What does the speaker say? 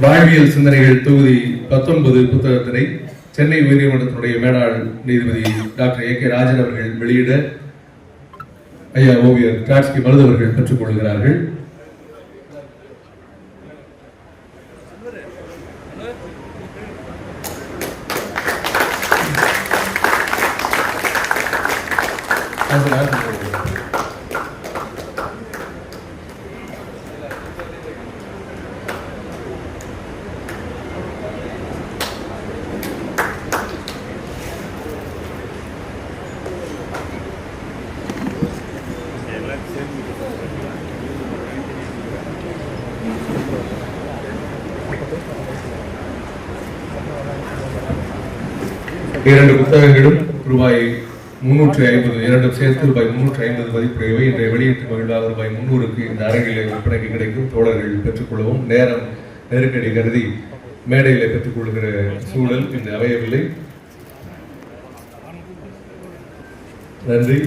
வாழ்வியல் சிந்தனைகள் தொகுதி பத்தொன்பது புத்தகத்தினை சென்னை உயர்நீதிமன்றத்தினுடைய மேலாள் நீதிபதி டாக்டர் ஏ கே ராஜன் அவர்கள் வெளியிட ஐயா ஓவியர் டாட்ஸ்கி மருது அவர்கள் இரண்டு புத்தகங்களும் ரூபாய் முன்னூற்றி ஐம்பது இரண்டும் சேர்த்து ரூபாய் முன்னூற்றி ஐம்பது மதிப்புடையவை. இன்றைய வெளியீட்டு மகிழ்வாக ரூபாய் முன்னூறுக்கு இந்த அரங்கிலே விற்பனைக்கு கிடைக்கும். தோழர்கள் பெற்றுக்கொள்ளவும் நேரம் நெருக்கடி கருதி மேடையிலே பெற்றுக்கொள்கிற சூழல் இன்று அமையவில்லை. நன்றி.